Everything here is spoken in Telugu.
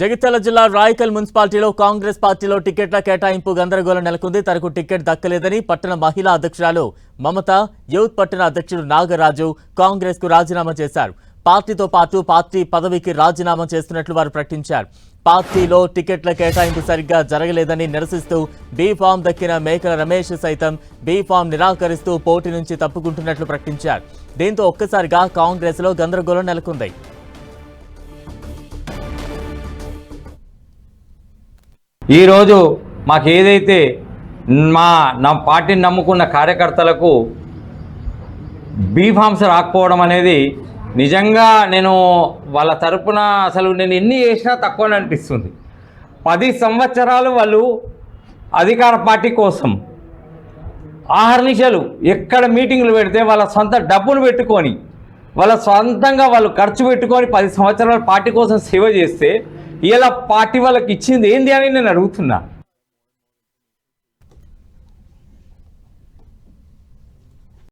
జగిత్యాల జిల్లా రాయకల్ మున్సిపాలిటీలో కాంగ్రెస్ పార్టీలో టికెట్ల కేటాయింపు గందరగోళం నెలకొంది. తనకు టికెట్ దక్కలేదని పట్టణ మహిళా అధ్యక్షురాలు మమత యూత్ పట్టణ అధ్యక్షుడు నాగరాజు కాంగ్రెస్కు రాజీనామా చేశారు. పార్టీతో పాటు పార్టీ పదవికి రాజీనామా చేస్తున్నట్లు వారు ప్రకటించారు. పార్టీలో టికెట్ల కేటాయింపు సరిగ్గా జరగలేదని నిరసిస్తూ బీఫామ్ దక్కిన మేకల రమేష్ సైతం బీఫామ్ నిరాకరిస్తూ పోటీ నుంచి తప్పుకుంటున్నట్లు ప్రకటించారు. దీంతో ఒక్కసారిగా కాంగ్రెస్లో గందరగోళం నెలకొంది. ఈరోజు మాకు ఏదైతే మా నా పార్టీని నమ్ముకున్న కార్యకర్తలకు బీఫామ్స్ రాకపోవడం అనేది నిజంగా నేను వాళ్ళ తరపున అసలు నేను ఎన్ని చేసినా తక్కువని అనిపిస్తుంది. పది సంవత్సరాలు వాళ్ళు అధికార పార్టీ కోసం ఆహర్నిశలు ఎక్కడ మీటింగ్లు పెడితే వాళ్ళ సొంత డబ్బులు పెట్టుకొని వాళ్ళ సొంతంగా వాళ్ళు ఖర్చు పెట్టుకొని పది సంవత్సరాలు పార్టీ కోసం సేవ చేస్తే ఇలా పార్టీ వాళ్ళకి ఇచ్చింది ఏంది అని నేను అడుగుతున్నా.